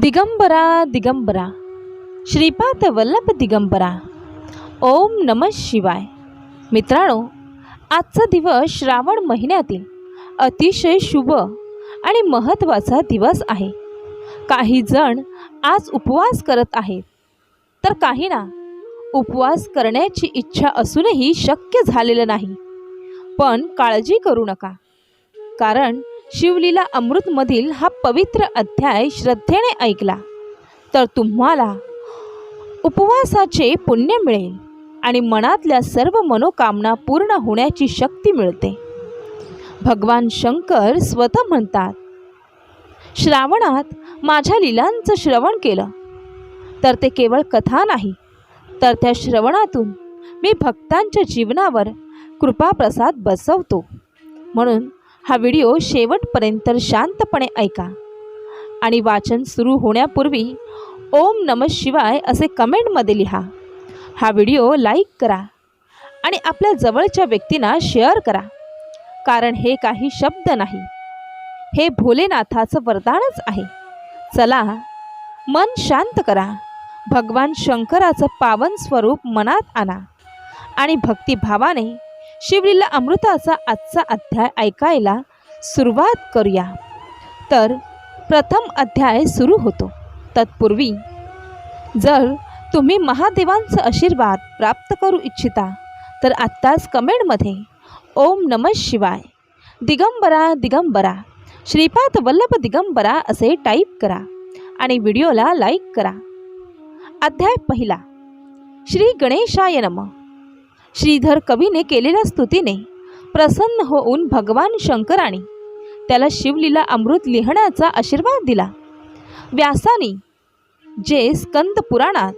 दिगंबरा दिगंबरा श्रीपाद वल्लभ दिगंबरा ओम नम शिवाय. मित्रांनो आजचा दिवस श्रावण महिन्यातील अतिशय शुभ आणि महत्त्वाचा दिवस आहे. काही जण आज उपवास करत आहेत तर काहींना उपवास करण्याची इच्छा असूनही शक्य झालेलं नाही. पण काळजी करू नका कारण शिवलीला अमृतमधील हा पवित्र अध्याय श्रद्धेने ऐकला तर तुम्हाला उपवासाचे पुण्य मिळेल आणि मनातल्या सर्व मनोकामना पूर्ण होण्याची शक्ती मिळते. भगवान शंकर स्वतः म्हणतात श्रावणात माझ्या लिलांचं श्रवण केलं तर ते केवळ कथा नाही तर त्या श्रवणातून मी भक्तांच्या जीवनावर कृपाप्रसाद बसवतो. म्हणून हा व्हिडिओ शेवटपर्यंत शांतपणे ऐका. आणि वाचन सुरू होण्यापूर्वी ओम नम शिवाय असे कमेंटमध्ये लिहा. हा व्हिडिओ लाईक करा आणि आपल्या जवळच्या व्यक्तींना शेअर करा. कारण हे काही शब्द नाही. हे भोलेनाथाचं वरदानच आहे. चला मन शांत करा. भगवान शंकराचं पावन स्वरूप मनात आणा. आणि भक्तिभावाने शिवलीला अमृताचा आजचा अध्याय ऐकायला सुरुवात करूया. तर प्रथम अध्याय सुरू होतो. तत्पूर्वी जर तुम्ही महादेवांचा आशीर्वाद प्राप्त करू इच्छिता तर आत्ताच कमेंटमध्ये ओम नम शिवाय दिगंबरा दिगंबरा श्रीपाद वल्लभ दिगंबरा असे टाईप करा आणि व्हिडिओला लाईक करा. अध्याय पहिला श्री गणेशाय नमः. श्रीधर कवीने केलेल्या स्तुतीने प्रसन्न होऊन भगवान शंकराने त्याला शिवलीला अमृत लिहिण्याचा आशीर्वाद दिला. व्यासानी जे स्कंद पुराणात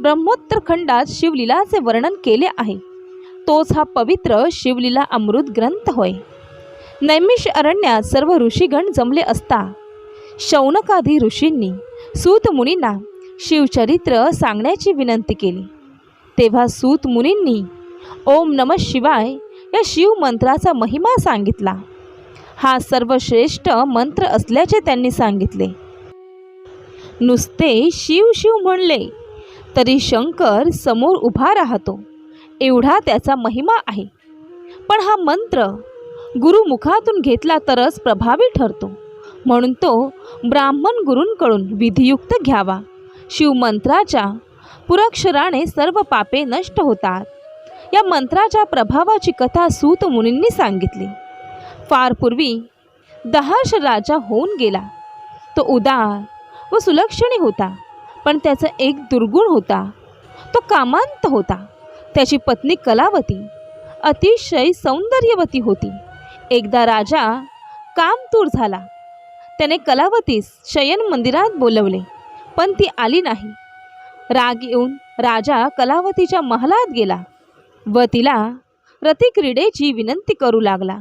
ब्रह्मोत्तर खंडात शिवलीलाचे वर्णन केले आहे तोच हा पवित्र शिवलीला अमृत ग्रंथ होय. नैमिष अरण्यात सर्व ऋषीगण जमले असता शौनकाधी ऋषींनी सूत मुनींना शिवचरित्र सांगण्याची विनंती केली. तेव्हा सूत मुनींनी ओम नम शिवाय या शिव मंत्राचा महिमा सांगितला. हा सर्वश्रेष्ठ मंत्र असल्याचे त्यांनी सांगितले. नुसते शिव शिव म्हणले तरी शंकर समोर उभा राहतो. एवढा त्याचा महिमा आहे. पण हा मंत्र गुरुमुखातून घेतला तरच प्रभावी ठरतो. म्हणून तो ब्राह्मण गुरूंकडून विधियुक्त घ्यावा. शिवमंत्राच्या पुरक्षराने सर्व पापे नष्ट होतात. या मंत्राच्या प्रभावाची कथा सूत मुनींनी सांगितली. फार पूर्वी दहर्ष राजा होऊन गेला. तो उदार व सुलक्षणी होता पण त्याचा एक दुर्गुण होता. तो कामांत होता. त्याची पत्नी कलावती अतिशय सौंदर्यवती होती. एकदा राजा कामतूर झाला. त्याने कलावतीस शयन मंदिरात बोलवले पण ती आली नाही. राग येऊन राजा कलावतीच्या महालात गेला. व तिला रतिक्रीडेची विनंती करू लागला.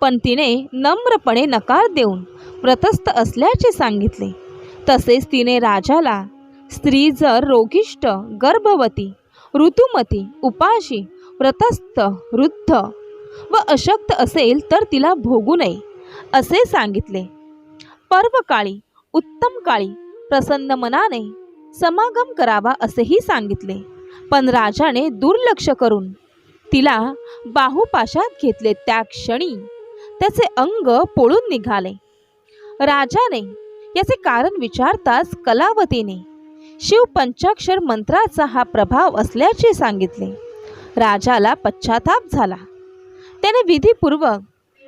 पण तिने नम्रपणे नकार देऊन व्रतस्थ असल्याचे सांगितले. तसेच तिने राजाला स्त्री जर रोगिष्ट गर्भवती ऋतुमती उपाशी व्रतस्थ वृद्ध व अशक्त असेल तर तिला भोगू नये असे सांगितले. पर्वकाळी उत्तम काळी प्रसन्न मनाने समागम करावा असेही सांगितले. पण राजाने दुर्लक्ष करून तिला बाहुपाशात घेतले त्या क्षणी त्याचे अंग पोळून निघाले. राजाने याचे कारण विचारताच कलावतीने शिव पंचाक्षर मंत्राचा हा प्रभाव असल्याचे सांगितले. राजाला पश्चाताप झाला. त्याने विधीपूर्वक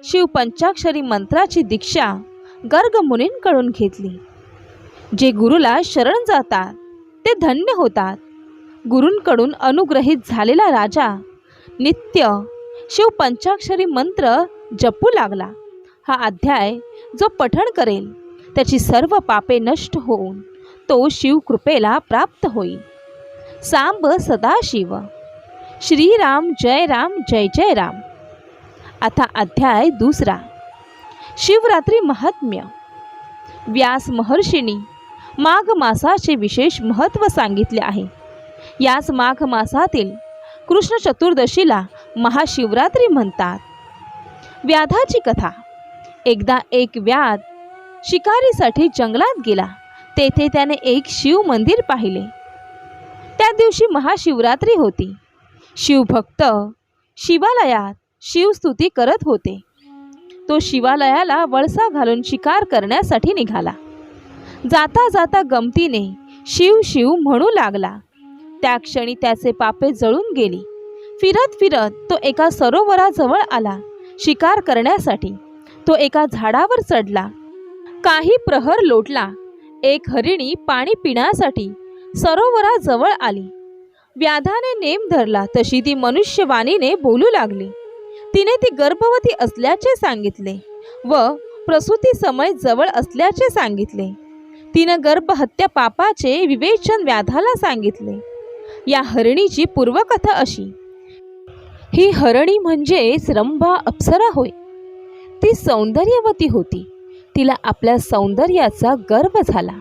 शिव पंचाक्षरी मंत्राची दीक्षा गर्ग मुनींकडून घेतली. जे गुरुला शरण जातात ते धन्य होतात. गुरूंकडून अनुग्रहित झालेला राजा नित्य शिव पंचाक्षरी मंत्र जपू लागला. हा अध्याय जो पठण करेल त्याची सर्व पापे नष्ट होऊन तो शिवकृपेला प्राप्त होईल. सांब सदाशिव. श्रीराम जय राम जय जय राम. आता अध्याय दुसरा. शिवरात्री महात्म्य. व्यास महर्षींनी माघ मासाचे विशेष महत्त्व सांगितले आहे. याच माघ मासातील कृष्ण चतुर्दशीला महाशिवरात्री म्हणतात. व्याधाची कथा. एकदा एक व्याध शिकारीसाठी जंगलात गेला. तेथे त्याने एक शिव मंदिर पाहिले. त्या दिवशी महाशिवरात्री होती. शिवभक्त शिवालयात शिवस्तुती करत होते. तो शिवालयाला वळसा घालून शिकार करण्यासाठी निघाला. जाता जाता गमतीने शिव शिव म्हणू लागला. त्या क्षणी त्याचे पापे जळून गेली. फिरत फिरत तो एका सरोवराजवळ आला शिकार करण्यासाठी. तो एका झाडावर चढला. काही प्रहर लोटला. एक हरिणी पाणी पिण्यासाठी सरोवराजवळ आली. व्याधाने नेम धरला तशी ती मनुष्यवाणीने बोलू लागली. तिने ती गर्भवती असल्याचे सांगितले व प्रसूती समय जवळ असल्याचे सांगितले. तिनं गर्भहत्या पापाचे विवेचन व्याधाला सांगितले. या हरणीची पूर्वकथा अशी. ही हरणी म्हणजेच रंभा अप्सरा होय. ती सौंदर्यवती होती. तिला आपल्या सौंदर्याचा गर्व झाला.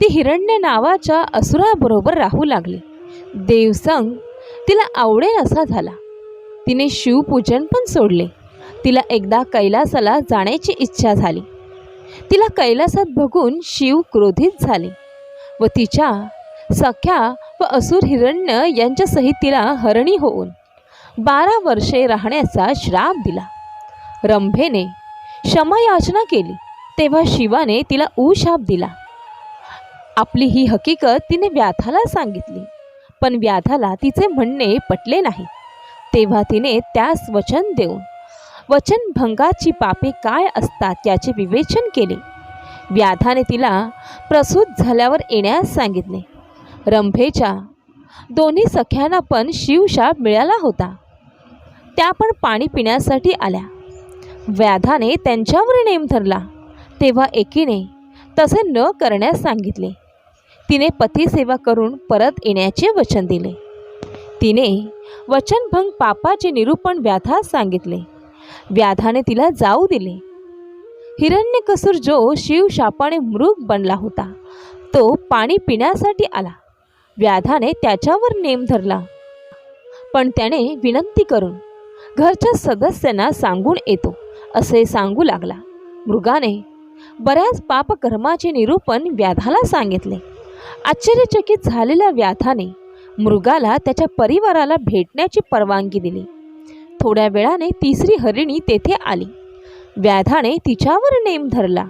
ती हिरण्य नावाच्या असुराबरोबर राहू लागली. देवसंग तिला आवडेल असा झाला. तिने शिवपूजन पण सोडले. तिला एकदा कैलासाला जाण्याची इच्छा झाली. तिला कैलासात बघून शिव क्रोधित झाले व तिच्या सख्या व असुर हिरण्य यांच्यासहित तिला हरणी होऊन बारा वर्षे राहण्याचा श्राप दिला. रंभेने क्षमायाचना केली तेव्हा शिवाने तिला उशाप दिला. आपली ही हकीकत तिने व्याधाला सांगितली पण व्याधाला तिचे म्हणणे पटले नाही. तेव्हा तिने त्यास वचन देऊन वचनभंगाची पापे काय असतात याचे विवेचन केले. व्याधाने तिला प्रसूत झाल्यावर येण्यास सांगितले. रंभेच्या. दोन्ही सख्यांना पण शिवशाप मिळाला होता. त्या पण पाणी पिण्यासाठी आल्या. व्याधाने त्यांच्यावर नेम धरला. तेव्हा एकीने तसे न करण्यास सांगितले. तिने पतीसेवा करून परत येण्याचे वचन दिले. तिने वचनभंग पापाचे निरूपण व्याधास सांगितले. व्याधाने तिला जाऊ दिले. हिरण्यकसूर जो शिवशापाने मृग बनला होता तो पाणी पिण्यासाठी आला. व्याधाने त्याच्यावर नेम धरला. पण त्याने विनंती करून घरच्या सदस्यांना सांगून येतो असे सांगू लागला. मृगाने बऱ्याच पापकर्माचे निरूपण व्याधाला सांगितले. आश्चर्यचकित झालेल्या व्याधाने मृगाला त्याच्या परिवाराला भेटण्याची परवानगी दिली. थोड्या वेळाने तिसरी हरिणी तेथे आली. व्याधाने तिच्यावर नेम धरला.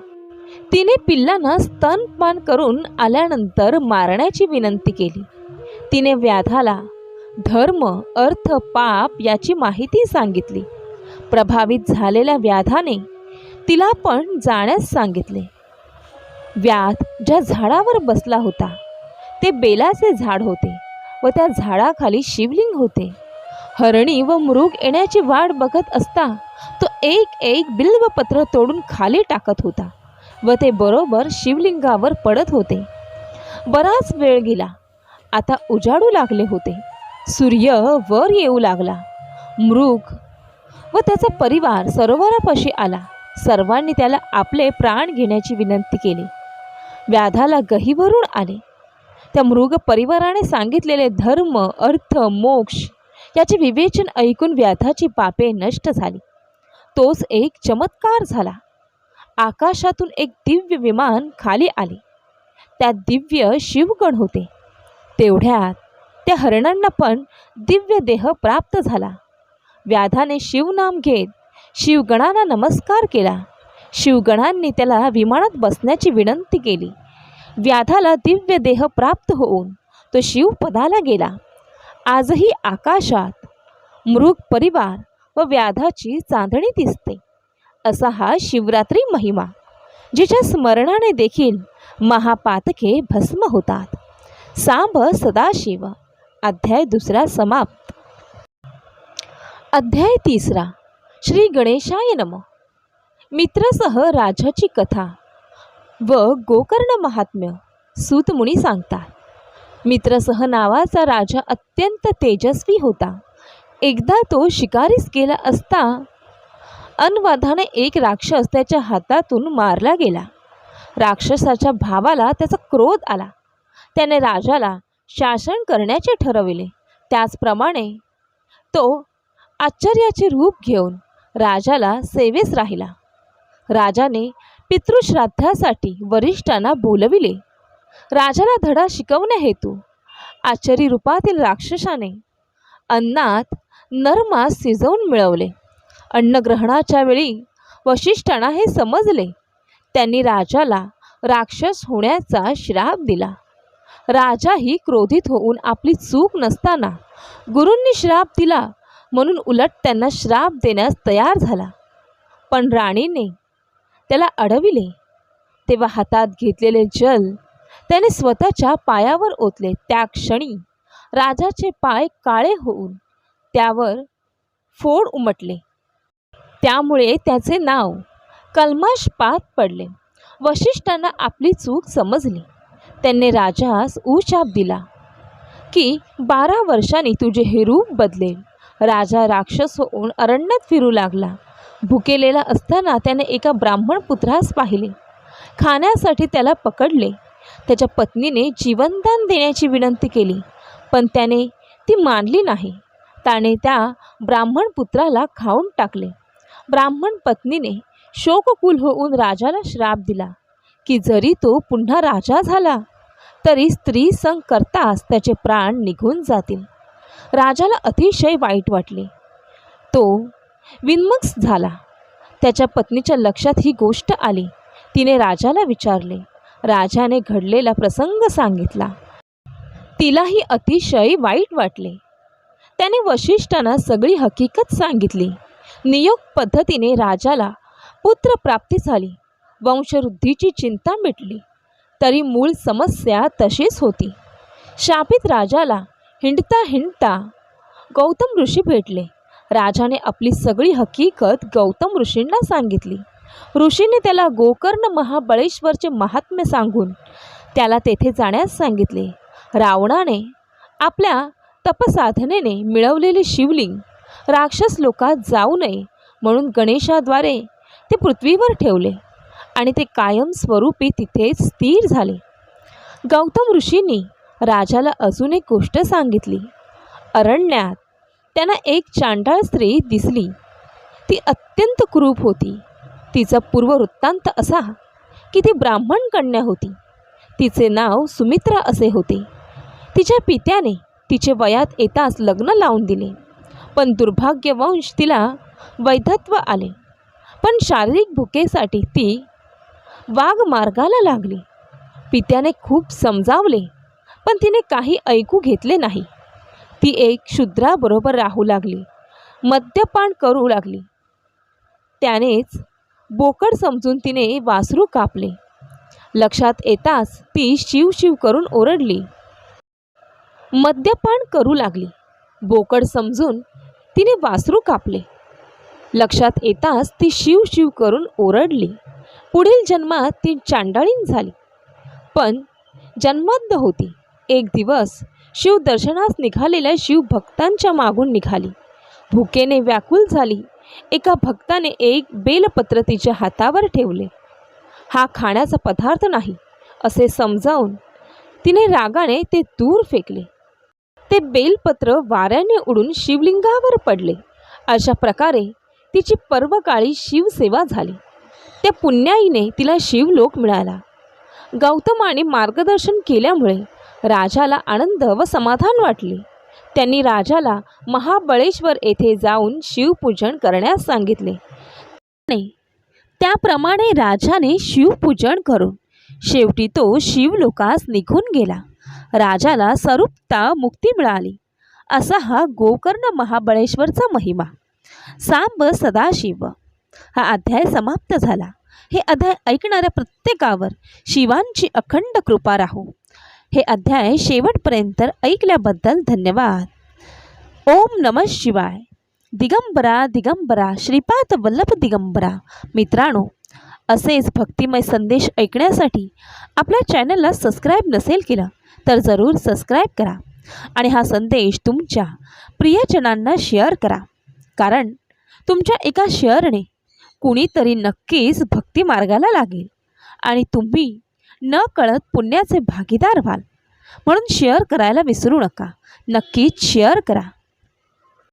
तिने पिल्लांना स्तनपान करून आल्यानंतर मारण्याची विनंती केली. तिने व्याधाला धर्म अर्थ पाप याची माहिती सांगितली. प्रभावित झालेल्या व्याधाने तिला पण जाण्यास सांगितले. व्याध ज्या झाडावर बसला होता ते बेलाचे झाड होते व त्या झाडाखाली शिवलिंग होते. हरणी व मृग येण्याची वाट बघत असता तो एक एक बिल्वपत्र तोडून खाली टाकत होता. व ते बरोबर शिवलिंगावर पडत होते. बराच वेळ गेला. आता उजाडू लागले होते. सूर्य वर येऊ लागला. मृग व त्याचा परिवार सरोवरापाशी आला. सर्वांनी त्याला आपले प्राण घेण्याची विनंती केली. व्याधाला गहीवरून आले. त्या मृग परिवाराने सांगितलेले धर्म अर्थ मोक्ष याचे विवेचन ऐकून व्याधाची पापे नष्ट झाली. तोच एक चमत्कार झाला. आकाशातून एक दिव्य विमान खाली आले. त्यात दिव्य शिवगण होते. तेवढ्यात त्या हरणांना पण दिव्य देह प्राप्त झाला. व्याधाने शिवनाम घेत शिवगणांना नमस्कार केला. शिवगणांनी त्याला विमानात बसण्याची विनंती केली. व्याधाला दिव्य देह प्राप्त होऊन तो शिवपदाला गेला. आजही आकाशात मृग परिवार व व्याधाची चांदणी दिसते. असा हा शिवरात्री महिमा जिच्या स्मरणाने देखील महापातके भस्म होतात. सांब सदाशिव अध्याय दुसरा समाप्त. अध्याय तिसरा. श्री गणेशाय नम. मित्रसह राजाची कथा व गोकर्ण महात्म्य सूतमुनी सांगतात. मित्रसह नावाचा राजा अत्यंत तेजस्वी होता. एकदा तो शिकारीस गेला असता अनवाधाने एक राक्षस त्याच्या हातातून मारला गेला. राक्षसाच्या भावाला त्याचा क्रोध आला. त्याने राजाला शासन करण्याचे ठरविले. त्याचप्रमाणे तो आश्चर्याचे रूप घेऊन राजाला सेवेस राहिला. राजाने पितृश्राद्धासाठी वरिष्ठांना बोलविले. राजाला धडा शिकवण्या हेतू आश्चर्य रूपातील राक्षसाने अन्नात नरमास शिजवून मिळवले. अन्नग्रहणाच्या वेळी वशिष्ठांना हे समजले. त्यांनी राजाला राक्षस होण्याचा श्राप दिला. राजाही क्रोधित होऊन आपली चूक नसताना गुरूंनी श्राप दिला म्हणून उलट त्यांना श्राप देण्यास तयार झाला. पण राणीने त्याला अडविले. तेव्हा हातात घेतलेले जल त्याने स्वतःच्या पायावर ओतले. त्या क्षणी राजाचे पाय काळे होऊन त्यावर फोड उमटले. त्यामुळे त्याचे नाव कल्माशपात पडले. वशिष्ठांना आपली चूक समजली. त्यांनी राजास उशाप दिला की बारा वर्षांनी तुझे हे रूप बदलेल राजा राक्षस होऊन अरण्यात फिरू लागला. भुकेलेला असताना त्याने एका ब्राह्मण पुत्रास पाहिले. खाण्यासाठी त्याला पकडले. त्याच्या पत्नीने जीवनदान देण्याची विनंती केली पण त्याने ती मानली नाही. त्याने त्या ब्राह्मण पुत्राला खाऊन टाकले. ब्राह्मण पत्नीने शोककुल होऊन राजाला श्राप दिला की जरी तो पुन्हा राजा झाला तरी स्त्री संग करताच त्याचे प्राण निघून जातील. राजाला अतिशय वाईट वाटले. तो विनमक्स झाला. त्याच्या पत्नीच्या लक्षात ही गोष्ट आली. तिने राजाला विचारले. राजाने घडलेला प्रसंग सांगितला. तिलाही अतिशय वाईट वाटले. त्याने वशिष्ठांना सगळी हकीकत सांगितली. नियोग पद्धतीने राजाला पुत्रप्राप्ती झाली. वंशवृद्धीची चिंता मिटली. तरी मूळ समस्या तशीच होती. शापित राजाला हिंडता हिंडता गौतम ऋषी भेटले. राजाने आपली सगळी हकीकत गौतम ऋषींना सांगितली. ऋषीने त्याला गोकर्ण महाबळेश्वरचे महात्म्य सांगून त्याला तेथे जाण्यास सांगितले. रावणाने आपल्या तपसाधनेने मिळवलेले शिवलिंग राक्षस लोकात जाऊ नये म्हणून गणेशाद्वारे ते पृथ्वीवर ठेवले आणि ते कायमस्वरूपी तिथेच स्थिर झाले. गौतम ऋषींनी राजाला अजून एक गोष्ट सांगितली. अरण्यात त्यांना एक चांडाळ स्त्री दिसली. ती अत्यंत क्रूप होती. तिचा पूर्ववृत्तांत असा की ती ब्राह्मण कन्या होती. तिचे नाव सुमित्रा असे होते. तिच्या पित्याने तिचे वयात येताच लग्न लावून दिले. पण दुर्भाग्यवंश तिला वैधत्व आले. पण शारीरिक भुकेसाठी ती वाघमार्गाला लागली. पित्याने खूप समजावले पण तिने काही ऐकू घेतले नाही. ती एक शूद्राबरोबर राहू लागली मद्यपान करू लागली. त्यानेच बोकड समजून तिने वासरू कापले. लक्षात येताच ती शिव शिव करून ओरडली. मद्यपान करू लागली. बोकड समजून तिने वासरू कापले. लक्षात येताच ती शिव शिव करून ओरडली. पुढील जन्मात ती चांडाळीन झाली. पण जन्मद्ध होती. एक दिवस शिवदर्शनास निघालेल्या शिव भक्तांच्या मागून निघाली. भुकेने व्याकुल झाली. एका भक्ताने एक बेलपत्र तिच्या हातावर ठेवले. हा खाण्याचा पदार्थ नाही असे समजावून तिने रागाने ते दूर फेकले. ते बेलपत्र वाऱ्याने उडून शिवलिंगावर पडले. अशा प्रकारे तिची पर्वकाळी शिवसेवा झाली. त्या पुण्याईने तिला शिवलोक मिळाला. गौतमाने मार्गदर्शन केल्यामुळे राजाला आनंद व समाधान वाटले. त्यांनी राजाला महाबळेश्वर येथे जाऊन शिवपूजन करण्यास सांगितले. आणि त्याप्रमाणे राजाने शिवपूजन करून शेवटी तो शिवलोकास निघून गेला. राजाला स्वरूपता मुक्ती मिळाली. असा हा गोकर्ण महाबळेश्वरचा महिमा. सांब सदाशिव. हा अध्याय समाप्त झाला. हे अध्याय ऐकणाऱ्या प्रत्येकावर शिवांची अखंड कृपा राहो. हे अध्याय शेवटपर्यंत ऐकल्याबद्दल धन्यवाद. ओम नम शिवाय. दिगंबरा दिगंबरा श्रीपाद वल्लभ दिगंबरा. मित्रांनो असेच भक्तिमय संदेश ऐकण्यासाठी आपल्या चॅनलला सबस्क्राईब नसेल केलं तर जरूर सबस्क्राईब करा. आणि हा संदेश तुमच्या प्रियजनांना शेअर करा. कारण तुमच्या एका शेअरने कुणीतरी नक्कीच भक्ती मार्गाला लागेल. आणि तुम्ही न कळत पुण्याचे भागीदार व्हाल. म्हणून शेअर करायला विसरू नका. नक्कीच शेअर करा.